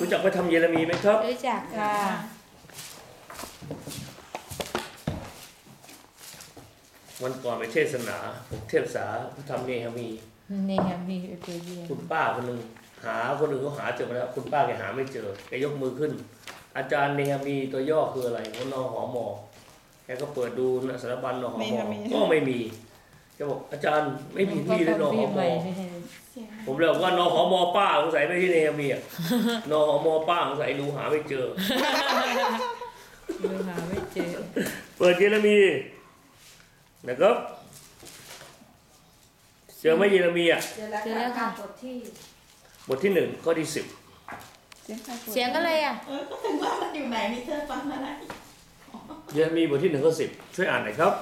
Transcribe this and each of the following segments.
รู้จักพระธรรมเยเรมีไหมครับ รู้จักค่ะ วันก่อนไปเทศนาผมเทศนาพระธรรมเนหะมีนี่ครับมีตัวเดียวคุณป้าคนหนึ่งหาคนอื่นเขาหาเจอมาแล้ว คุณป้าแกหาไม่เจอแกยกมือขึ้น อาจารย์เนหะมีตัวย่อคืออะไรว่านอหอมอแกก็เปิดดูนะสารบัญนอหอมอก็ไม่มีแกบอกอาจารย์ไม่มีที่เลยนอหอมอ ผมเลยบอกว่านอหอมอป้าสงสัยไม่ใช่เนมีอะนอหอมอป้าสงสัยดูหาไม่เจอ ดูหาไม่เจอเปิดเยเรมีนะครับ เจอไหมเยเรมีอะเจอแล้วค่ะบทที่บทที่หนึ่งข้อที่สิบเสียงใครปวดเสียงอะไรอะ เออก็ถึงว่ามันอยู่ไหนนี่เธอฟังมาไหนเยเรมีบทที่หนึ่งข้อสิบช่วยอ่านหน่อยครับ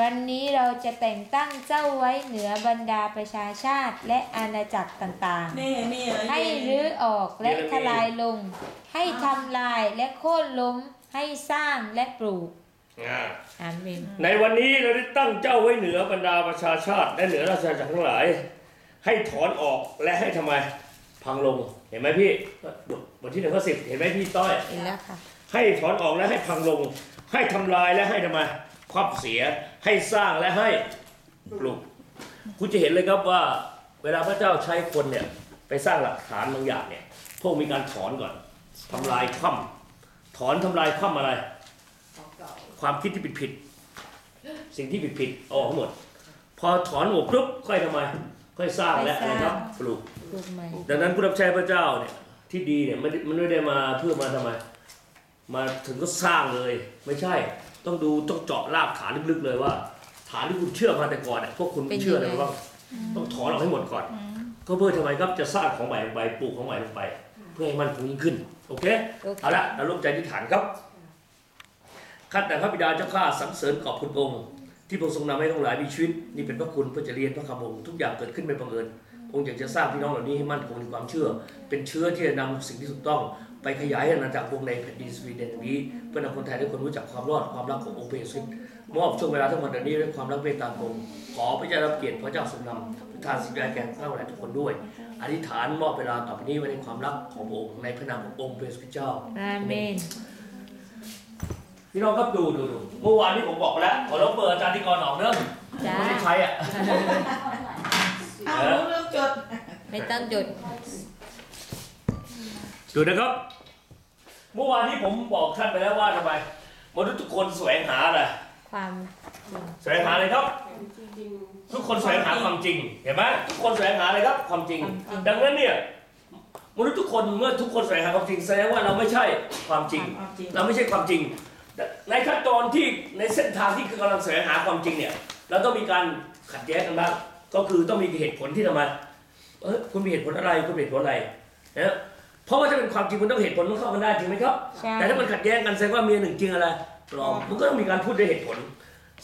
วันนี้เราจะแต่งตั้งเจ้าไว้เหนือบรรดาประชาชาติและอาณาจักรต่างนี่นี่เออๆให้รื้อออกและทลายลง ให้ทำลายและโค่นล้ม ให้สร้างและปลูกอาเมน ในวันนี้เราได้ตั้งเจ้าไว้เหนือบรรดาประชาชาติ และเหนือราชอาณาจักรทั้งหลาย ให้ถอนออกและให้ทำไม พังลงเห็นไหมพี่บทบทที่หนึ่งข้อสิบเห็นไหมพี่ต้อย เห็นแล้วค่ะ ให้ถอนออกและให้พังลง ให้ทำลายและให้ทำไม ครอบเสียให้สร้างและให้ปลูก คุณจะเห็นเลยครับว่าเวลาพระเจ้าใช้คนเนี่ยไปสร้างหลักฐานบางอย่างเนี่ย พวกมีการถอนก่อนทำลายคว่ำถอนทำลายคว่ำอะไร ความคิดที่ผิดผิดๆสิ่งที่ผิดผิดๆเอาออกหมด พอถอนหมดปุ๊บค่อยทำไม ค่อยสร้างและอะไรครับปลูกดังนั้นผู้รับใช้พระเจ้าเนี่ยที่ดีเนี่ยมันไม่ได้มาเพื่อมาทำไม มาถึงก็สร้างเลยไม่ใช่ ต้องดูต้องเจาะรากฐานลึกๆเลยว่า ฐานที่คุณเชื่อมาแต่ก่อนเนี่ยพวกคุณเป็นเชื่ออะไรยังไงบ้างต้องถอนออกให้หมดก่อน ก็เพื่อทำไมครับจะสร้างของใหม่ลงไปปลูกของใหม่ลงไป เพื่อให้มันคงยิ่งขึ้นโอเคโอเคเอาละเราร่วมใจที่ฐานครับข้าแต่พระบิดาเจ้าข้าสรรเสริญขอบคุณองค์ ที่พระองค์ทรงนำให้ทั้งหลายมีชีวิตนี่เป็นพระคุณเพื่อจะเรียนพระคำองค์ทุกอย่างเกิดขึ้นไม่บังเอิญองค์อยากจะสร้างพี่น้องเหล่านี้ให้มั่นคงในความเชื่อ เป็นเชื้อที่จะนำสิ่งที่ถูกต้อง ไปขยายอาณาจักรวงในแผ่นดินสวีเดนนี้เพื่อนำคนไทยทุกคนรู้จักความรอดความรักขององค์พระเยซูคริสต์มอบช่วงเวลาทั้งหมดเหล่านี้ด้วยความรักเมตตาองค์ขอพระเจ้ารับเกียรติพระเจ้าทรงนำประทานสิ่งใดแก่ข้าพเจ้าทุกคนด้วย อธิษฐานมอบเวลาต่อไปนี้ไว้ในความรักของพระองค์ในพระนามขององค์พระเยซูคริสต์เจ้าอาเมนพี่น้องครับดูดูดูเมื่อวานที่ผมบอกไปแล้วขอรบเบอร์อาจารย์ที่กรหนองเนื่องจ้าไม่ได้ใช้อะเอารู้เรื่องจดไม่ต้องหยุด ดูนะครับ เมื่อวานที่ผมบอกท่านไปแล้วว่าทำไมมนุษย์ทุกคนแสวงหาอะไรความจริงแสวงหาอะไรครับทุกคนแสวงหาความจริงเห็นไหมทุกคนแสวงหาอะไรครับ ความจริง ดังนั้นเนี่ยมนุษย์ทุกคนเมื่อทุกคนแสวงหาความจริงแสดงว่าเราไม่ใช่ความจริงเอาจริง เราไม่ใช่ความจริง ในขั้นตอนที่ในเส้นทางที่คือกำลังแสวงหาความจริงเนี่ย เราต้องมีการขัดแย้งกันบ้างก็คือต้องมีเหตุผลที่ทำไมเออคุณมีเหตุผลอะไรคุณมีเหตุผลอะไรนะ เพราะว่าถ้าเป็นความจริงมันต้องเหตุผลต้องเข้ากันได้จริงไหมครับ ใช่ แต่ถ้ามันขัดแย้งกันแสดงว่ามีหนึ่งจริงอะไรปลอมมันก็ต้องมีการพูดด้วยเหตุผล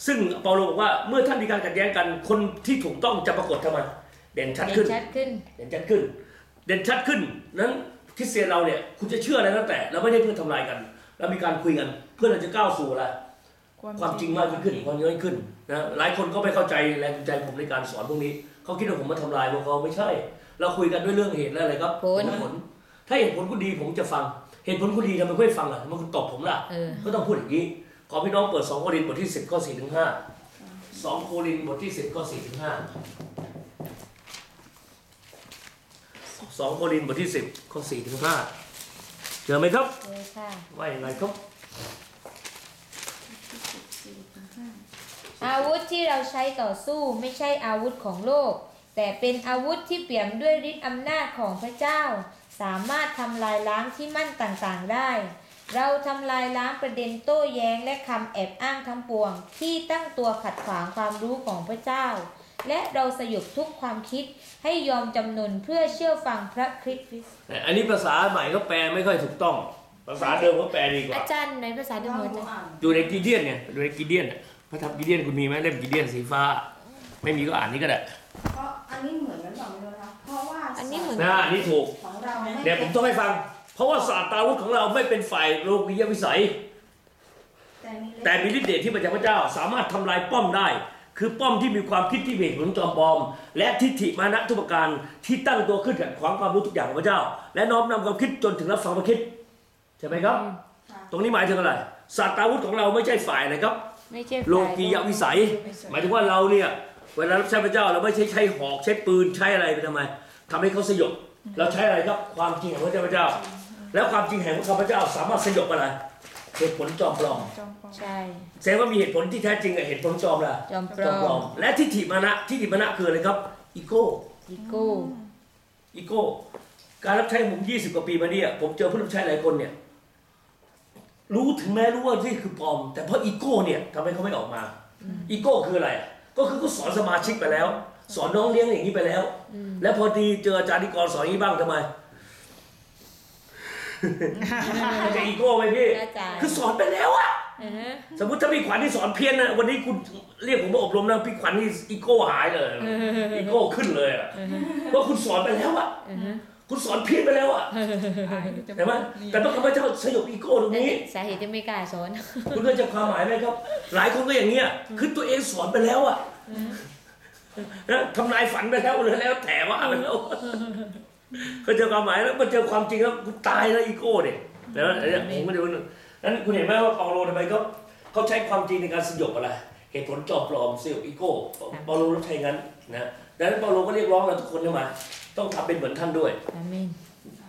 ซึ่งเปาโลบอกว่าเมื่อท่านมีการขัดแย้งกันคนที่ถูกต้องจะปรากฏทำไมเด่นชัดเห็ขึ้น นชัดขึ้น เด่นชัดขึ้น เด่นชัดขึ้น นั้นคริสเตียนเราเนี่ย คุณจะเชื่ออะไรก็แต่ เราไม่ได้เพื่อทำลายกัน เรามีการคุยกัน เพื่อเราจะก้าวสู่อะไร ความจริงมากยิ่งขึ้น ความเยอะยิ่งขึ้นนะ หลายคนก็ไม่เข้าใจแรงจูงใจผมในการสอนพวกนี้ เขาคิดว่าผมมาทำลายพวกเขาไม่ใช่ เราคุยกันด้วยเรื่องเหตุและอะไรครับผล ผล ถ้าเหตุผลคุณดีผมจะฟัง เหตุผลคุณดีทำไมคุณไม่ฟังล่ะทำไมคุณตบผมล่ะเออ ก็ต้องพูดอย่างนี้ ขอพี่น้องเปิด2โครินธ์บทที่10ข้อ4ถึง5 2โครินธ์บทที่10ข้อ4ถึง5 2โครินธ์บทที่10ข้อ4ถึง5เจอไหมครับเลยค่ะว่าอย่างไรครับ อาวุธที่เราใช้ต่อสู้ไม่ใช่อาวุธของโลก แต่เป็นอาวุธที่เปี่ยมด้วยฤทธิ์อำนาจของพระเจ้า สามารถทำลายล้างที่มั่นต่างๆได้ เราทำลายล้างประเด็นโต้แย้งและคำแอบอ้างทั้งปวง ที่ตั้งตัวขัดขวางความรู้ของพระเจ้า และเราสยบทุกความคิดให้ยอมจำนนเพื่อเชื่อฟังพระคริสต์อันนี้ภาษาใหม่ก็แปลไม่ค่อยถูกต้อง ภาษาเดิมก็แปลดีกว่าอาจารย์ในภาษาเดิมหมดเลยอยู่ในกีเดียนเนี่ยอยู่ในกีเดียนเนี่ยพระธรรมกีเดียนคุณมีไหมเล่มกีเดียนสีฟ้า ไม่มีก็อ่านนี้ก็ได้เพราะอั นนี้เหมือนกันเปล่าไม่รู้นะเพราะว่าอันนี้เหมือนนะอันนี้ถูก ของเราไม่เดี๋ยวผมต้องให้ฟัง เพราะว่าศาสตราวุธของเราไม่เป็นฝ่ายโลกียวิสัย แต่มีแต่มีฤทธิ์เดชที่มาจากพระเจ้าสามารถทำลายป้อมได้คคือป้อมที่มีความคิดที่มีเหตุผลจอมปลอม และทิฏฐิมานะทุกประการที่ตั้งตัวขึ้นขัดขวางความรู้ทุกอย่างของพระเจ้า และน้อมนำความคิดจนถึงรับฟังพระคิดใช่ไหมครับตรงนี้หมายถึงอะไรศาสตราวุธของเราไม่ใช่ฝ่ายนะครับ ไม่ใช่ฝ่ายโลกียวิสัย หมายถึงว่าเราเนี่ย เวลารับใช้พระเจ้าเราไม่ใช่ใช้หอกใช้ปืนใช้อะไรไปทำไมทำให้เขาสยบเราใช้อะไรครับความจริงของพระเจ้าแล้วความจริงแห่งพระเจ้าสามารถสยบอะไรเหตุผลจอมปลอมใช่แสดงว่ามีเหตุผลที่แท้จริงกับเหตุผลจอมละจอมปลอม และทิฏฐิมานะทิฏฐิมานะคืออะไรครับอีโก้อีโก้อีโก้การรับใช้ผม20กว่าปีมาเนี่ยผมเจอผู้รับใช้หลายคนเนี่ยรู้ถึงแม้รู้ว่านี่คือปลอม แต่เพราะอีโก้เนี่ยทำให้เขาไม่ออกมา อีโก้คืออะไร ก็คือเขาสอนสมาชิกไปแล้ว สอนน้องเลี้ยงอย่างนี้ไปแล้ว แล้วพอดีเจออาจารย์นิกรสอนอย่างนี้บ้างทำไมจะอีโก้ไหมพี่อาจารย์คือสอนไปแล้วอะอือฮะสมมติถ้าพี่ขวัญที่สอนเพี้ยนนะวันนี้คุณเรียกผมมาอบรมนะพี่ขวัญนี่อีโก้หายเลย อีโก้ขึ้นเลยอะเพราะคุณสอนไปแล้วอะอือฮะ คุณสอนเพี้ยนไปแล้วอะเห็นไหมแต่พระข้าพเจ้าสยบอีโก้ตรงนี้ สาเหตุที่ไม่กล้าสอน คุณเข้าใจความหมายไหมครับ หลายคนก็อย่างเงี้ย คือตัวเองสอนไปแล้วอะนะทำนายฝันไปแล้วเลยแล้วแต่ว่าไปแล้วเขาเจอความหมายแล้วมันเจอความจริงแล้วคุณตายแล้วอีโก้เนี่ยแต่ว่าเนี่ยผมไม่ได้ว่านั้นคุณเห็นไหมว่าเปาโลทำไมเขาเขาใช้ความจริงในการสยบอะไรเหตุผลจอมปลอมสยบอีโก้เปาโลรับใช้งั้นนะดังนั้นเปาโลก็เรียกร้องเราทุกคนใช่ไหม ต้องทำเป็นเหมือนท่านด้วย อาเมน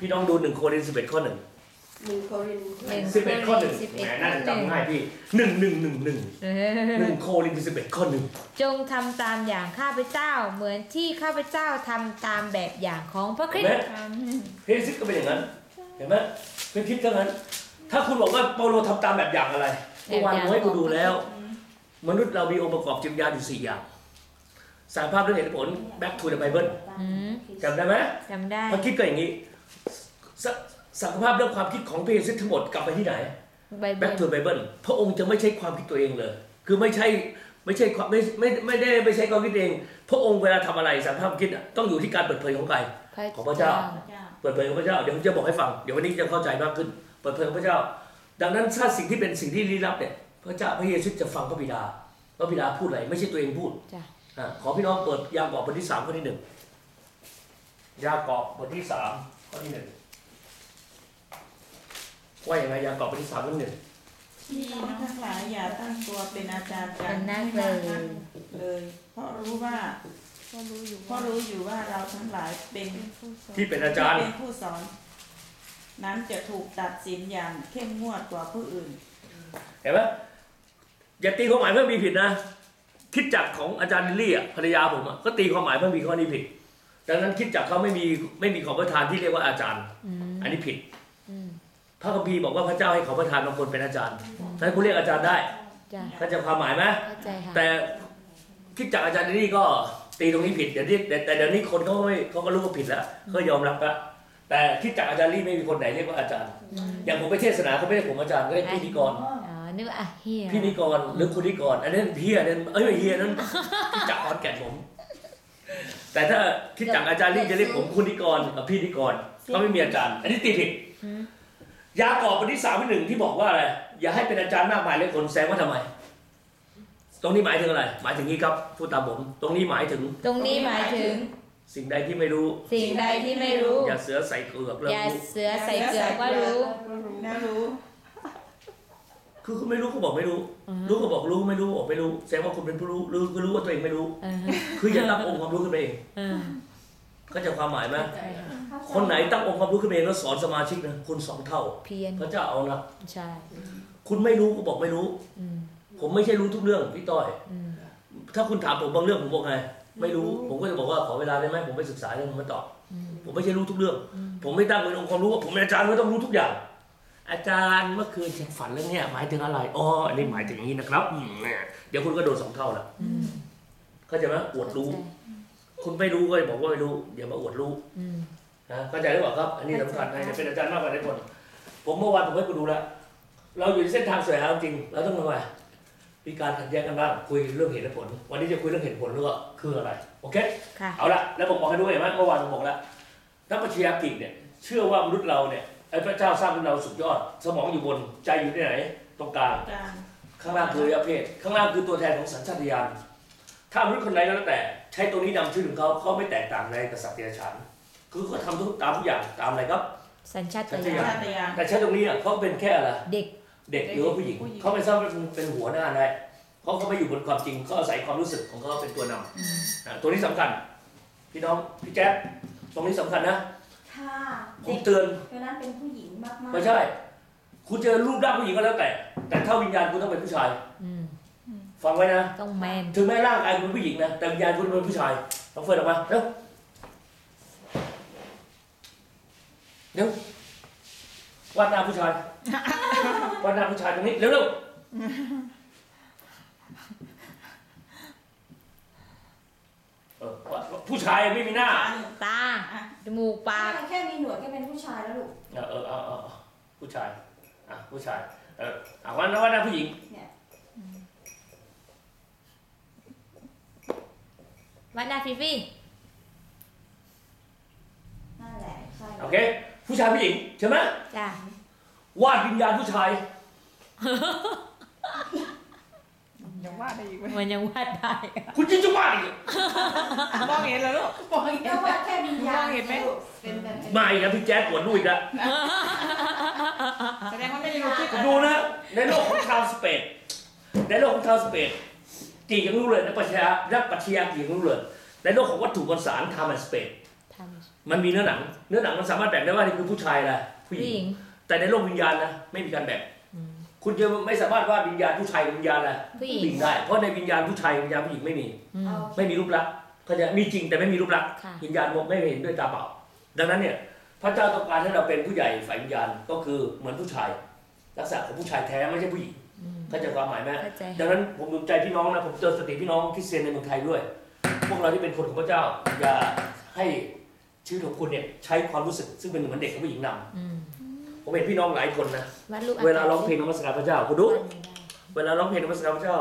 พี่น้องดูหนึ่งโครินธ์สิบเอ็ดข้อหนึ่งหนึ่งโครินธ์หนึ่ง สิบเอ็ดข้อหนึ่งสิบเอ็ดแหมน่าจะจำง่ายพี่หนึ่งหนึ่งหนึ่งหนึ่งเอหอนึ่งโครินธ์สิบเอ็ดข้อหนึ่งจงทำตามอย่างข้าพเจ้า เหมือนที่ข้าพเจ้าทำตามแบบอย่างของพระคเห็รินสไหมต์เพรซิสก็เป็นอย่างนั้น เห็นไหมเพรซิสก็นั้น ถ้าคุณบอกว่าเปาโลทำตามแบบอย่างอะไรเมื่อวานผมให้คุณดูแล้ว มนุษย์เรามีองค์ประกอบจิตวิญญาณอยู่สี่อย่าง สารภาพเรื่องเหตุผล back to the Bible อืมจำได้ไหมจำได้พระคิดก็อย่างนี้สสังภาพเรื่องความคิดของเพรซิสทั้งหมดกลับไปที่ไหนไบเบิ back ล to the Bible พระองค์จะไม่ใช่ความคิดตัวเองเลย คือไม่ใช่ไม่ใช่ความไม่ไม่ไม่ได้ไม่ใช่ความคิดเอง พระองค์เวลาทำอะไรสารภาพคิดอะต้องอยู่ที่การเปิดเผยของใคร ของพระเจ้า เปิดเผยของพระเจ้าเดี๋ยวผมจะบอกให้ฟังเดี๋ยววันนี้จะเข้าใจมากขึ้น เปิดเผยของพระเจ้า ดังนั้นถ้าสิ่งที่เป็นสิ่งที่ลี้ลับเนี่ยพระเจ้าพระเยซูจะฟังพระบิดาพระบิดาพูดอะไรไม่ใช่ตัวเองพูด จ้ะอะ ขอพี่น้องเปิดยากอบบทที่สามข้อที่หนึ่งยากอบบทที่สามข้อที่หนึ่งว่าอย่างไรยากอบบทที่สามข้อที่หนึ่งพี่น้องทั้งหลายอย่าตั้งตัวเป็นอาจารย์กัเป็นนนักให้เลมากยนักเลย เพราะรู้ว่าเพราะรู้อยู่ว่าเราทั้งหลายเป็นที่เป็นอาจารย์เป็นผู้สอน นั้นจะถูกตัดสินอย่างเข้มงวดกว่าผู้อื่นเห็นไหมอย่าตีความหมายเพิ่มมีผิดนะ คิดจักรของอาจารย์ลิลลี่อะภรรยาผมอะก็ตีความหมายเพิ่มมีข้อนี้ผิด ดังนั้นคิดจักรเขาไม่มีไม่มีของประทานที่เรียกว่าอาจารย์อืมอันนี้ผิดอืมพระคัมภีร์บอกว่าพระเจ้าให้ของประทานบางคนเป็นอาจารย์นั้นคุณเรียกอาจารย์ได้จ้ะเข้าใจความหมายไหมเข้าใจค่ะแต่คิดจักรอาจารย์ลิลลี่ก็ตีตรงนี้ผิดเดี๋ยวนี้แต่แต่เดี๋ยวนี้คนเขาก็ไม่เขาก็รู้ว่าผิดแล้วเขายอมรับแล้วแต่คิดจักรอาจารย์ลิลลี่ไม่มีคนไหนเรียกว่าอาจารย์อืมอย่างผมไปเทศนาเขาไม่เรียกผมอาจารย์ก็เรียกพี่นิกรอ๋อ นึกว่าอะเฮียพี่นิกรหรือคุณนิกรอันนั้นเฮียนั่นเอ้ยไม่เฮียนั่นคิดจักรขอนแก่นผม แต่ถ้าคิดจักรอาจารย์ลี่จะเรียกผมคุณนิกรกับพี่นิกรเขาไม่มีอาจารย์ อันนี้ตีผิดอืมยากอบบทที่สามที่หนึ่งที่บอกว่าอะไรอย่าให้เป็นอาจารย์มากมายเลยคนแซงว่าทำไม ตรงนี้หมายถึงอะไร หมายถึงนี้ครับพูดตามผม ตรงนี้หมายถึง ตรงนี้หมายถึงสิ่งใดที่ไม่รู้ สิ่งใดที่ไม่รู้ อย่าเสือใส่เกลือกแล้วอย่ารู้เสือใส่เกลือก็รู้แล้วรู้ คือคุณไม่รู้ก็บอกไม่รู้ รู้ก็บอกรู้ไม่รู้บอกไม่รู้ แสดงว่าคุณเป็นผู้รู้รู้ก็รู้ว่าตัวเองไม่รู้เออคืออย่าตั้งองค์ความรู้ขึ้นไปเองเออเข้าใจความหมายไหมใช่ค่ะคนไหนตั้งองค์ความรู้ขึ้นมาเองแล้วสอนสมาชิกนะคุณสองเท่าเพียนพระเจ้าเอานะใช่คุณไม่รู้ก็บอกไม่รู้อืมผมไม่ใช่รู้ทุกเรื่องพี่ต้อยอืมถ้าคุณถามผมบางเรื่องผมบอกไงไม่รู้ ผมก็จะบอกว่าขอเวลาได้ไหมผมไปศึกษาเรื่องมาตอบอืมผมไม่ใช่รู้ทุกเรื่องอืมผมไม่ตั้งเป็นองค์ความรู้ว่าผมเป็นอาจารย์ไม่ต้องรู้ทุกอย่าง อาจารย์เมื่อคืนฉันฝันเรื่องเนี้ยหมายถึงอะไรอ๋ออันนี้หมายถึงอย่างนี้นะครับอืมเนี่ยเดี๋ยวคุณก็โดนสองเท่าละอืมเข้าใจไหมอวดรู้ คุณไม่รู้ก็บอกว่าไม่รู้อย่ามาอวดรู้อืมนะเข้าใจหรือเปล่าครับ อันนี้สำคัญนะจะเป็นอาจารย์มากกว่าในคนผมเมื่อวานผมให้คุณดูแล้วเราอยู่ในเส้นทางสวยงามจริงเราต้องทำไงมีการขัดแย้งกันบ้างคุยเรื่องเหตุและผล วันนี้จะคุยเรื่องเหตุผลแล้วก็คืออะไรโอเค ค่ะ เอาละแล้วผมบอกให้ดูเห็นไหมเมื่อวานผมบอกแล้วนักปรัชญากิจเนี่ยเชื่อว่ามนุษย์เราเนี่ย ไอ้พระเจ้าสร้างมนุษย์เราสุดยอด สมองอยู่บนใจอยู่ที่ไหน ตรงกลางการข้างล่างคืออวัยวะเพศข้างล่างคือตัวแทนของสัญชาตญาณถ้ามนุษย์คนไหนก็แล้วแต่ ใช้ตัวนี้นำชื่อของเขาเขาไม่แตกต่างในกษัตริย์เดรัจฉานคือเขาทำทุกตามทุกอย่างตามอะไรครับ สัญชาตสัญญาชาณตญาณแต่ใช้ตรงนี้อะเขาเป็นแค่อะไรเด็ก เด็กหรือว่าผู้หญิงผู้หญิงเขาไม่ทราบว่าเป็นหัวหน้าได้เขาเขาไม่อยู่บนความจริงเขาอาศัยความรู้สึกของเขาเป็นตัวนำอืมนะตัวนี้สำคัญ พี่น้องพี่แจ๊คตรงนี้สำคัญนะ ถ้าผเด็มกเตือนคนนั้นเป็นผู้หญิงมากๆไม่ใช่ คุณเจอรูปร่างผู้หญิงก็แล้วแต่ แต่ถ้าวิญญาณคุณต้องเป็นผู้ชาย อืมฟังไว้นะ ต้องแมนถึงแม้ร่างกายคุณเป็นผู้หญิงนะ แต่วิญญาณคุณเป็นผู้ชายลองเฟิร์นออกมาเร็วเร็ววาดหน้าผู้ชายวาดหน้าผู้ชายตรงนี้เร็วเร็วเออวาดผู้ชายไม่มีหน้า ตาจ มูกปาก แค่มีหนวดก็เป็นผู้ชายแล้วลูกเออเออเออเออเออผู้ชาย อะ ผู้ชาย เอออะวาดหน้าวาดหน้าผู้หญิงวัดหน้าฟิฟี่นั่นแหละ ใช่โอเค ผู้ชายผู้หญิงใช่ไหมจ้ะ วาดวิญญาณผู้ชาย ยังว่าได้อีกไหมมันยังวาดได้อะคุณจริงจะวาดอีกมองเห็นแล้วลูกมองเห็นก็ว่าแค่วิญญาณมองเห็นไหมลูกเป็นแบบเป็นไม่นะพี่แจ๊ดปวดลูกอีกแล้วแสดงว่าไม่ได้รู้ที่ดูนะ ในโลกของชาวสเปนในโลกของชาวสเปนกี่ยังรู้เลยนักปรัชญานักปรัชญากี่ยังรู้เลย ในโลกของวัตถุบนสารทำในสเปนทมันมีเนื้อหนัง เนื้อหนังมันสามารถแบ่งได้ว่านี่คือผู้ชายนะำผู้ผู้หหญิญิงงแต่ในโลกวิญญาณนะไม่มีการแบ่งอืม คุณจะไม่สามารถวาดวิญญาณผู้ชายกับวิญญาณอะไรผู้หญิงผู้หญิงได้เพราะในวิญญาณผู้ชายกับวิญญาณผู้หญิงไม่มี อืมเอาไม่มีรูปลักษณ์เขาจะมีจริงแต่ไม่มีรูปลักษณ์ค่ะ วิญญาณมองไม่เห็นด้วยตาเปล่า ดังนั้นเนี่ยพระเจ้าต้องการให้เราเป็นผู้ใหญ่ฝ่ายวิญญาณก็คือเหมือนผู้ชาย ลักษณะของผู้ชายแท้ไม่ใช่ผู้หญิงอืมเข้าใจความหมายไหม เข้าใจ ดังนั้นผมดูใจพี่น้องนะผมเตือนสติพี่น้องคริสเตียนในเมืองไทยด้วย พวกเราที่เป็นคนของพระเจ้า อย่าให้ชีวิตของคุณเนี่ยใช้ความรู้สึกซึ่งเป็นเหมือนเด็กกับผู้หญิงนำอืม ผมเห็นพี่น้องหลายคนนะวาดรูปเวลาร้องเพลงนมัสการพระเจ้าคุณดูวาดไม่ได้เวลาร้องเพลงนมัสการพระเจ้า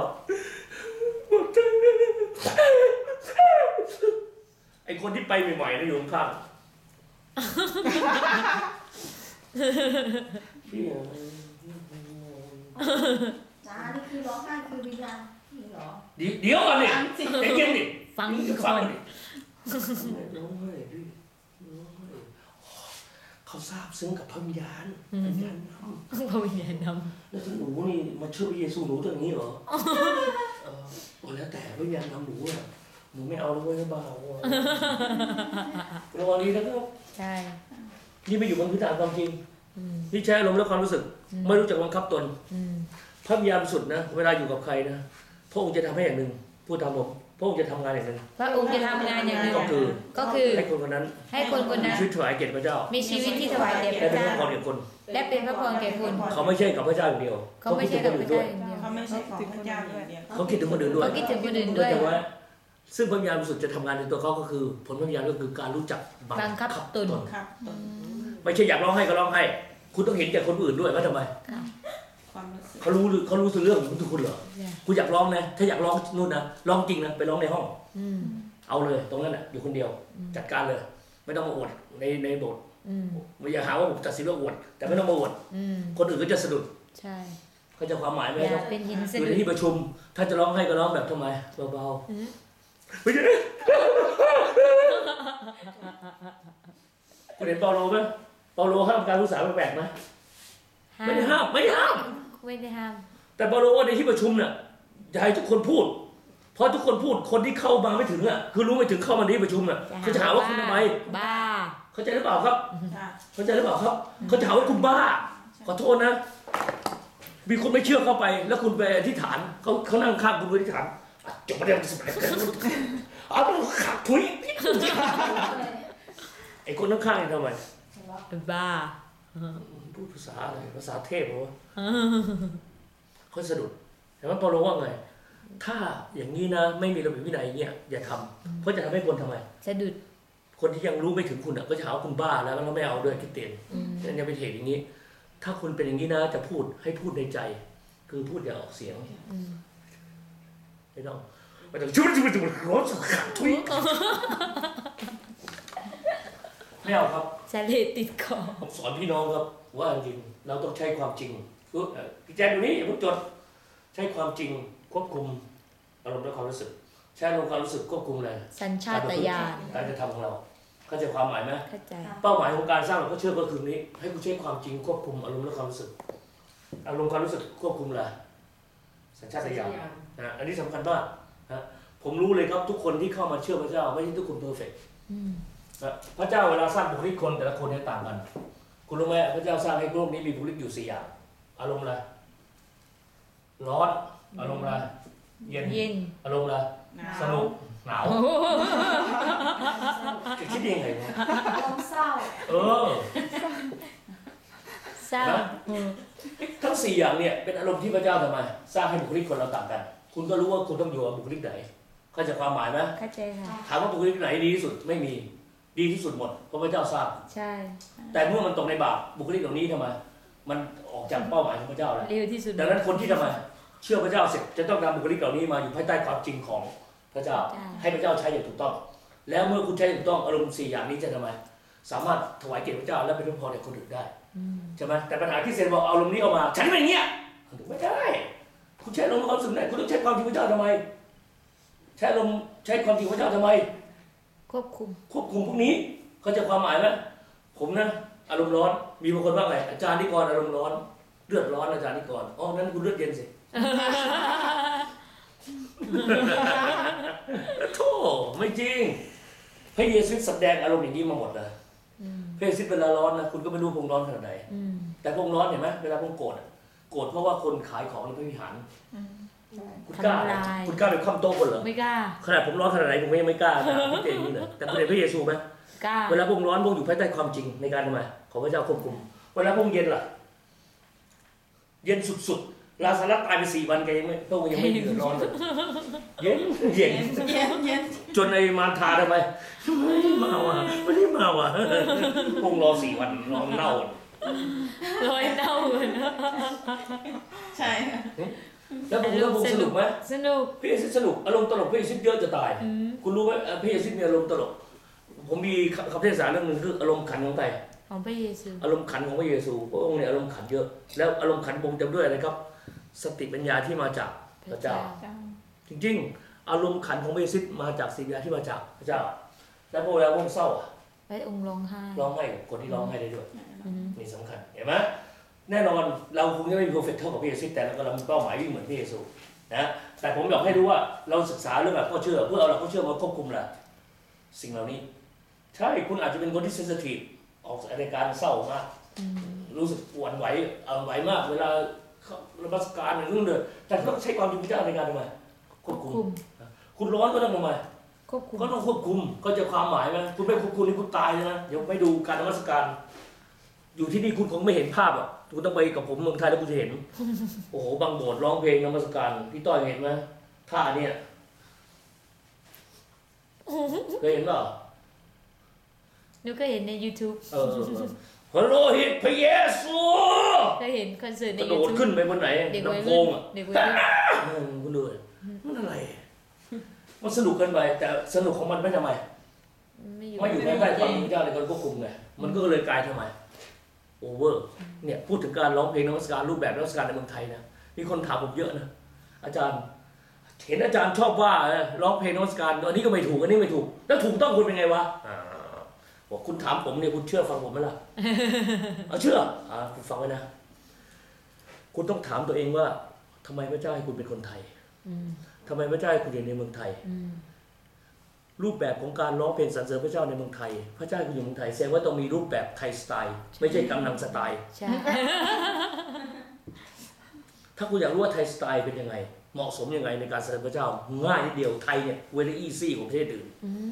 ไอคนที่ไปใหม่ๆนะอยู่ข้างๆพี่จ้านี่คือร้องไห้คือวิญญาณจริงเหรอเดี๋ยวเดี๋ยวก่อนดิไอ้เก่งดิฟังฟัก่งอนดิร้องไห้ดิร้องไห้ เขาทราบซึ้งกับพระวิญญาณพระวิญญาณนำพระวิญญาณนแล้วถ้าหนูนี่มาเชื่อพระเยซูหนูจะอย่างนี้เหรอเออโอ้แล้วแต่พระวิญญาณนำหนูอะหนูไม่เอาแล้วเว้ยนะบ้าว่ะระวังดีนะครับำใช่นี่ไม่อยู่บนพื้นฐานความจริงอืมนี่ใช้อารมณ์และความรู้สึกอืมไม่รู้จักบังคับตนอืมพระวิญญาณบริสุดนะ เวลาอยู่กับใครนะพระองค์จะทำให้อย่างหนึ่งพูดตามผม พระองค์จะทำงานอย่างหนึ่งพระองค์จะทำงานอย่างหนึ่งก็คือก็คือให้คนคนนั้นให้คนคนมีนั้น ชีวิตถวายเกียรติพระเจ้ามีชีวิตที่ถวายแด่พและระเป็นพเจ้าระพรแก่คน และเป็นพระพรแก่คุณเขาไม่ใช่กับพระเจ้าอย่างเดียวเขาไม่ใช่กับพระเจ้าอย่างเดียวเขาไม่ใช่ของพระเจ้าอย่างเดียวเขาคิดถึงคนอื่นด้วยเขาคิดถึงคนอื่นด้วย แต่ว่า ซึ่งพระวิญญาณบริสุทธิ์จะทำงานในตัวเขาก็คือ ผลพระวิญญาณก็คือการรู้จักบังคับตน ครับตนไม่ใช่อยากร้องให้ก็ร้องให้ คุณต้องเห็นแก่คนอื่นด้วยว่าทำไม ค วามรู้สึก เขารู้หรือเขารู้สึกเรื่องของทุกคนเหรอเนี่ยคุณอยากร้องนะ ถ้าอยากร้องนู่นนะร้องจริงนะไปร้องในห้อง อืม เอาเลย ตรงนั้นน่ะอยู่คนเดียว จัดการเลย ไม่ต้องมาอวดในในโบสถ์อืม ไม่อย่าหาว่าผมตัดสินว่าอวดแต่ไม่ต้องมาอวดอืม คนอื่นก็จะสะดุดใช่ เขาใจะความหมายไหมอย่าครับเป็นหินอสะยู่ในดุดที่ประชุม ถ้าจะร้องให้ก็ร้องแบบทำไมเบาอืมๆไม่ใช่คุณเห็นเปาโลไหมเปาโลห้ามการรู้สาแปลกๆไหม ไม่ได้ห้ามไม่ได้ห้าม ไม่ได้ห้าม แต่เปาโลว่าในที่ประชุมเนี่ยอย่าให้ทุกคนพูด เพราะทุกคนพูดคนที่เข้ามาไม่ถึงอะคือรู้ไม่ถึงเข้ามาในที่ประชุมอะเขาจะหาว่าคุณทำไมบ้า เข้าใจหรือเปล่าครับค่ะเข้าใจหรือเปล่าครับเขาจะหาว่าคุณบ้า ขอโทษนะ มีคนไม่เชื่อเข้าไป แล้วคุณไปอธิษฐานเขาเขานั่งข้างคุณไปอธิษฐานอะจบประเด็นสมัยเอาขับถุยไอ้คนข้างๆนี่ทำไมบ้า พูดภาษาอะไรภาษาเทพเหรอวะเขาสะดุดแต่ว่าเปาโลว่าไง ถ้าอย่างนี้นะไม่มีระเบียบวินัยอย่างเงี้ยอย่าทำเพราะจะทำให้คนทำไมสะดุดคนที่ยังรู้ไม่ถึงคุณอะก็จะหาว่าคุณบ้าแล้วแล้วไม่เอาด้วยคิดเตียนอืมนั่นจะเป็นเหตุอย่างนี้ ถ้าคุณเป็นอย่างนี้นะจะพูดให้พูดในใจ คือพูดอย่าออกเสียงอืมไม่ต้องไม่ต้องชุบชุบชุบร้อนสุดขาดทุยไม่เอาครับสะเลดติดคอผมสอนพี่น้องครับ ว่าจริงๆเราต้องใช้ความจริงคือเอ่อพี่แจ๊ดดูนี่อย่าเพิ่งจดใช้ความจริงควบคุมอารมณ์และความรู้สึก ใช้อารมณ์ความรู้สึกควบคุมเลยสัญชาตญาณการจะทำของเราเข้าใจความหมายไหมเข้าใจเป้าหมายของการสร้างหลวงพ่อเชื่อก็คือนี้ ให้คุณใช้ความจริงควบคุมอารมณ์และความรู้สึก อารมณ์ความรู้สึกควบคุมอะไรสัญชาตญาณนะอันนี้สำคัญมากนะผมรู้เลยครับทุกคนที่เข้ามาเชื่อพระเจ้าไม่ใช่ทุกคนเพอร์เฟกต์อืมนะพระเจ้าเวลาสร้างบุคลิกคนแต่ละคนเนี่ยต่างกัน คุณรู้ไหมพระเจ้าสร้างให้โลกนี้มีบุคลิกอยู่สี่อย่าง อารมณ์อะไรร้อน อารมณ์อะไรเย็น เย็นอารมณ์อะไรหนาวสนุกหนาวจะคิดยังไงวะลมเศร้า เออเศร้านะทั้งสี่อย่างเนี่ยเป็นอารมณ์ที่พระเจ้าทำไมสร้างให้บุคลิกคนเราต่างกัน คุณก็รู้ว่าคุณต้องอยู่กับบุคลิกไหนเข้าใจความหมายไหมเข้าใจค่ะถามว่าบุคลิกไหนดีที่สุดไม่มี ดีที่สุดหมดเพราะพระเจ้าสร้างใช่แต่เมื่อมันตกในบาปบุคลิกเหล่านี้ทำไมมันออกจากเป้าหมายของพระเจ้าแล้วเร็วที่สุดดังนั้นคนที่ทำไมเชื่อพระเจ้าเสร็จจะต้องนำบุคลิกเหล่านี้มาอยู่ภายใต้ความจริงของพระเจ้าใช่ให้พระเจ้าใช้อย่างถูกต้อง แล้วเมื่อคุณใช้อย่างถูกต้องอารมณ์สี่อย่างนี้จะทำไมสามารถถวายเกียรติพระเจ้าและเป็นพระพรแก่คนอื่นได้อืมใช่ไหมแต่ปัญหาที่เซนบอกเอาอารมณ์นี้เอามา ฉันเป็นอย่างเงี้ยไม่ได้ คุณใช้อารมณ์ความรู้สึกไหนคุณต้องใช้ความจริงพระเจ้าทำไม ใช้อารมณ์ใช้ความจริงพระเจ้าทำไม ควบคุม ควบคุมพวกนี้เขาใจะความหมายไหมผมนะอารมณ์ร้อน มีบางคนว่าไงอาจารย์นิกรอารมณ์ร้อนเลือดร้อนอาจารย์นิกรอ๋อนั้นคุณเลือดเย็นสิโธ่ไม่จริง พระเยซูแสดงอารมณ์อย่างนี้มาหมดเลยอืมพระเยซูเวลาร้อนนะคุณก็ไม่รู้พระองค์ร้อนขนาดไหนอืมแต่พระองค์ร้อนเห็นไหมเวลาพระองค์โกรธอะโกรธเพราะว่าคนขายของในพระวิหาร คุณกล้าทำลาย คุณกล้าไปคว่ำโต๊ะคนเหรอไม่กล้า ขนาดผมร้อนขนาดไหนผมก็ยังไม่กล้านะพี่เต้นี่เลยแต่คุณเห็นพระเยซูไหมกล้า เวลาพระองค์ร้อนพระองค์อยู่ภายใต้ความจริงในการทำไมของพระเจ้าควบคุม เวลาพระองค์เย็นล่ะ เย็นสุดๆลาซารัสตายไปสี่วันแกยังไม่พระองค์ยังไม่เดือดร้อนเลยเย็นเย็น เย็นเย็นจนไอ้มารทาทำไมไม่ได้มาว่ะไม่ได้มาว่ะพระองค์รอสี่วันรอเน่า ลอยเน่าเหมือนใช่ค่ะ แล้วพระองค์แล้วพระองค์สนุกไหมสนุกพี่เอซิสสนุกอารมณ์ตลกพี่เอซิสเยอะจะตายอืมคุณรู้ไหมเอ่อพี่เอซิสมีอารมณ์ตลก ผมมีคำเทศนาเรื่องหนึ่งคืออารมณ์ขันของใครของพระเยซู อารมณ์ขันของพระเยซูพระองค์เนี่ยอารมณ์ขันเยอะ แล้วอารมณ์ขันบ่งจำด้วยอะไรครับ สติปัญญาที่มาจากพระเจ้าเจ้าจริงๆ อารมณ์ขันของพระเยซูมาจากสติปัญญาที่มาจากพระเจ้า แล้วพอเวลาพระองค์เศร้าอะพระองค์ร้องไห้ร้องไห้คนที่ร้องไห้ได้ด้วยอืมนี่สำคัญเห็นไหม แน่นอนเราคงจะไม่มีเพอร์เฟกเท่ากับพระเยซูแต่เรากำลังมีเป้าหมายวิ่งเหมือนพระเยซูนะแต่ผมอยากให้รู้ว่าเราศึกษาเรื่องแบบข้อเชื่อ เพื่อเอาหลักข้อเชื่อมาควบคุมแหละสิ่งเหล่านี้ ใช่คุณอาจจะเป็นคนที่เซนซิทีฟออกอาการเศร้ามากอืมรู้สึกหวั่นไหวเอาไหวมาก เวลาเข้าระบัสการหรือเรื่องเดินแต่ต้องใช้ความจริงพระเจ้าในการทำไมควบคุมคุม คุณร้อนก็ต้องทำไมควบคุมก็ต้องควบคุมก็จะความหมายไหมคุณไม่ควบคุมนี่คุณตายเลยนะเดี๋ยวไปดูการนมัสการ อยู่ที่นี่คุณคงไม่เห็นภาพอะ คุณต้องไปกับผมเมืองไทยแล้วคุณจะเห็น โอ้โหบางโบสถ์ร้องเพลงนมัสการพี่ต้อยเห็นไหมท่าเนี่ยเคยเห็นเปล่าหนูก็เห็นใน YouTube เออเออเออพระโลหิตพระเยซูก็เห็นคอนเสิร์ตใน กระโดด YouTube ขึ้นไปบนไหนเด็กวัยลำโพรุ่งนอะเด็กวัยรุ่นเออคุณดูดิมันอะไร มันสนุกเกินไป แต่สนุกของมันไม่ทำไม ไม่อยู่ ไม่อยู่ภายใต้ความพระเจ้าในการควบคุมไง มันก็เลยกลายทำไม โอเวอร์เนี่ยพูดถึงการร้องเพลงนมัสการรูปแบบนมัสการในเมืองไทยนะมีคนถามผมเยอะนะอาจารย์เห็นอาจารย์ชอบว่าเออร้องเพลงนมัสการอันนี้ก็ไม่ถูกอันนี้ไม่ถูก แล้วถูกต้องคุณเป็นไงวะอ่าบอกคุณถามผมเนี่ยคุณเชื่อฟังผมไหมล่ะเอาเชื่ออ่าคุณฟังไว้นะ คุณต้องถามตัวเองว่าทำไมพระเจ้าให้คุณเป็นคนไทยอืมทำไมพระเจ้าให้คุณอยู่ในเมืองไทยอืม รูปแบบของการร้องเพลงสรรเสริญพระเจ้าในเมืองไทย พระเจ้าอยู่ในเมืองไทยแสดงว่าต้องมีรูปแบบไทยสไตล์ ไม่ใช่กังนังสไตล์ ใช่ ถ้าคุณอยากรู้ว่าไทยสไตล์เป็นยังไง เหมาะสมยังไงในการสรรเสริญพระเจ้า ง่ายนิดเดียวไทยเนี่ยเวลี่อีซี่ของประเทศอื่นอืม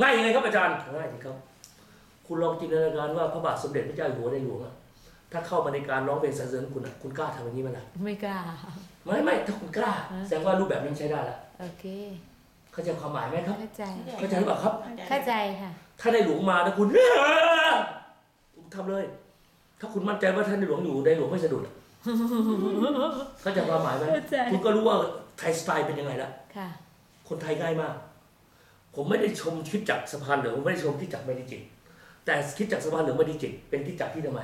ง่ายยังไงครับอาจารย์ง่ายสิครับ คุณลองจินตนาการว่าพระบาทสมเด็จพระเจ้าอยู่หัวในหลวงอะถ้าเข้ามาในการร้องเพลงสรรเสริญคุณอะคุณกล้าทำอย่างนี้ไหมล่ะไม่กล้า ไม่ไม่ถ้าคุณกล้าฮะแสดงว่ารูปแบบนั้นใช้ได้ละโอเค เข้าใจความหมายไหมครับ เข้าใจ เข้าใจหรือเปล่าครับ เข้าใจค่ะ ถ้าในหลวงมานะคุณทำเลย ถ้าคุณมั่นใจว่าท่านในหลวงอยู่ในหลวงไม่สะดุดอะเข้าใจความหมายไหมเข้าใจคุณก็รู้ว่าไทยสไตล์เป็นยังไงละค่ะคนไทยง่ายมาก ผมไม่ได้ชมคิดจักรสะพานเหลืองผมไม่ได้ชมคิดจักรไม่ได้จิตแต่คิดจักรสะพานเหลืองไม่ได้จิตเป็นคิดจักรที่ทำไม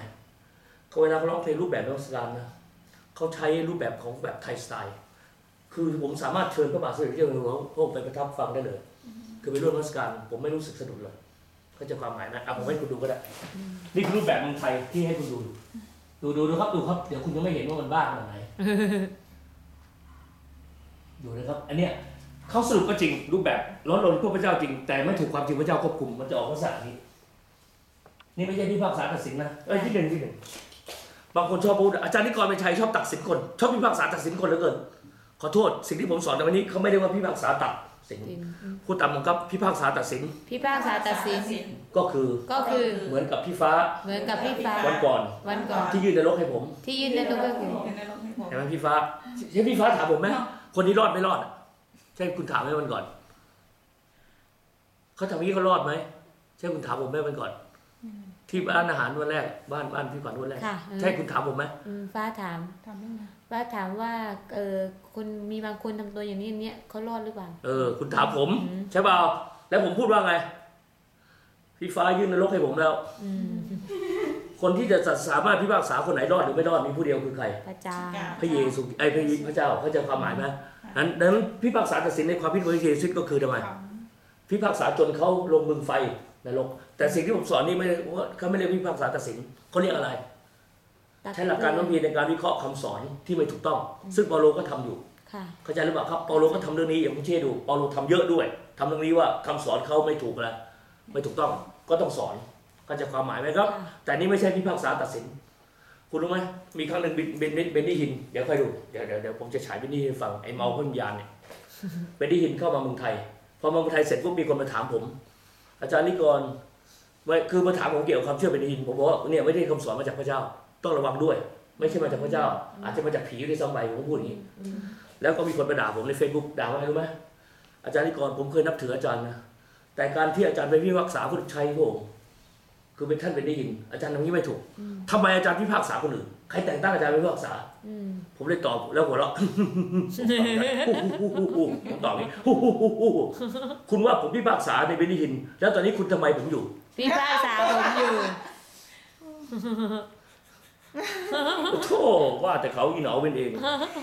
เขาเวลาเขาร้องเพลงรูปแบบนมัสการนะเขาใช้รูปแบบของแบบไทยสไตล์ คือผมสามารถเชิญพระบาทสมเด็จพระเจ้าอยู่หัวพระองค์ไปประทับฟังได้เลย คือไปร่วมนมัสการผมไม่รู้สึกสะดุดเลยเข้าใจความหมายนะอะผมให้คุณดูก็ได้ นี่คือรูปแบบเมืองไทยที่ให้คุณดู ดูดูดูครับดูครับ เดี๋ยวคุณยังไม่เห็นว่ามันบ้าขนาดไหน ดูนะครับ อันเนี้ยเขาสรุปก็จริง รูปแบบร้อนรนพวกพระเจ้าจริง แต่ไม่ถูกความจริงพระเจ้าควบคุมมันจะออกลักษณะนี้ นี่ไม่ใช่พิพากษาตัดสินนะเอ้ยที่หนึ่งที่หนึ่งบางคนชอบพูดอาจารย์นิกรเป็นชัยชอบตัดสินคน ชอบพิพากษาตัดสินคนเหลือเกิน ขอโทษสิ่งที่ผมสอนในวันนี้เขาไม่ได้ว่าพิพากษาตัดสินจริงอืมพูดตามผมครับพิพากษาตัดสิน พิพากษาตัดสินก็คือก็คือเหมือนกับพี่ฟ้า เหมือนกับพี่ฟ้าวันก่อนวันก่อนที่ยื่นนรกให้ผม ที่ยื่นในตัวก็คือเห็นในรถให้ผมเห็นไหมพี่ฟ้าใช่พี่ฟ้าถามผมไหมคนนี้รอดไม่รอดอะใช่คุณถามไหมวันก่อนเขาทำอย่างนี้เขารอดไหมใช่คุณถามผมไหมวันก่อน ที่ร้านอาหารวันแรก บ้านบ้านพี่ขวัญวันแรก ค่ะเออ ใช่คุณถามผมไหมอืมฟ้าถาม ทำได้ไงฟ้าถามว่าเออคนมีบางคนทำตัวอย่างนี้อย่างเนี้ยเขารอดหรือเปล่า เออ คุณถามผม อืม ใช่เปล่าแล้วผมพูดว่าไง พี่ฟ้ายื่นนรกให้ผมแล้ว อืมคนที่จะสามารถพิพากษาคนไหนรอดหรือไม่รอดมีผู้เดียวคือใคร พระเจ้าพระเยซูไอ้ยพระพระเจ้าเขาใจะความหมายไหมนั้นดังนั้นพิพากษาตัดสินในความคิดของพระเยซูก็คือทำไม พิพากษาจนเขาลงมึงไฟ นรก แต่สิ่งที่ผมสอนนี่ไม่ได้ว่าเขาไม่เรียกพิพากษาตัดสินเขาเรียกอะไร ใช้หลักการโน้มเอียงในการวิเคราะห์คำสอนที่ไม่ถูกต้อง ซึ่งเปาโลก็ทำอยู่ค่ะเข้าใจหรือเปล่าครับเปาโลก็ทำเรื่องนี้อย่างผมเชื่อดูเปาโลทำเยอะด้วยทำเรื่องนี้ว่าคำสอนเขาไม่ถูกแล้วไม่ถูกต้องก็ต้องสอนเข้าใจความหมายไหมครับค่ะแต่นี่ไม่ใช่พิพากษาตัดสิน คุณรู้ไหมมีครั้งหนึ่งเบนเบนเบนเบนนี่ฮินเดี๋ยวค่อยดูเดี๋ยวเดี๋ยวเดี๋ยวผมจะฉายเบนนี่ให้ฟังไอ้เมาเพิ่มยานเนี่ยเบนนี่ฮินเข้ามาเมืองไทยพอมาเมืองไทยเสร็จปุ๊บมีคนมาถามผม อาจารย์นิกรไม่คือมาถามผมเกี่ยวกับความเชื่อเบนนี่ฮินผมบอกว่าเนี่ยไม่ได้คำสอนมาจากพระเจ้า ต้องระวังด้วย ไม่ใช่มาจากพระเจ้า อาจจะมาจากผีด้วยซ้ำไปผมก็พูดอย่างนี้ แล้วก็มีคนมาด่าผมใน Facebook ด่าว่าไงรู้ไหมอาจารย์นิกรผมเคยนับถืออาจารย์นะแต่การที่อาจารย์ไปพิพากษาผู้ชัยพระองค์คือเป็นท่านเป็นได้ยิน อาจารย์ทำอย่างนี้ไม่ถูกทำไมอาจารย์พิพากษาคนอื่นใครแต่งตั้งอาจารย์ไปพิพากษาอืมผมเลยตอบแล้วหัวเราะผมตอบอย่างนี้คุณว่าผมพิพากษาในเบนนิฮิน แล้วตอนนี้คุณทำไมผมอยู่พิพากษาผมอยู่โธ่ว่าแต่เขาอีเหนาเป็นเอง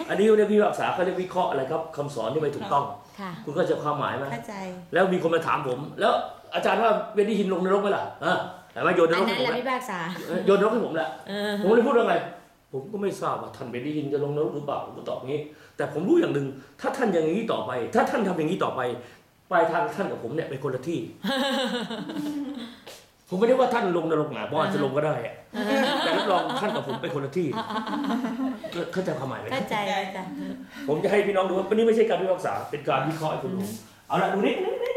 อันนี้เขาเรียกพิพากษาเขาเรียกวิเคราะห์อะไรครับคำสอนที่ไม่ถูกต้องค่ะคุณก็จะความหมายไหมเข้าใจ แล้วมีคนมาถามผม แล้วอาจารย์ว่าเบนนิฮินลงนรกไหมล่ะอะแต่ว่าโยนนอัรนกนั้ให้นผมแหละแล้วพิพากษาโยนนรกให้ผมแหละเออผมเลยพูดว่าไง ผมก็ไม่ทราบว่าท่านเบนนิฮินจะลงนรกหรือเปล่าผมก็ตอบอย่างนี้ แต่ผมรู้อย่างหนึ่งถ้าท่านอย่างนี้ต่อไป ถ้าท่านทำอย่างนี้ต่อไปปลายทางท่านกับผมเนี่ยเป็นคนละที่ ผมไม่ได้ว่าท่านลงนรกนะเพราะอาจจะลงก็ได้อะแต่รับรองท่านกับผมเป็นคนละที่เข้าใจความหมายไหมเข้าใจเข้าใจผมจะให้พี่น้องดูว่าวันนี้ไม่ใช่การพิพากษาเป็นการวิเคราะห์ให้คุณดูเอาละดูนี่นี่นี่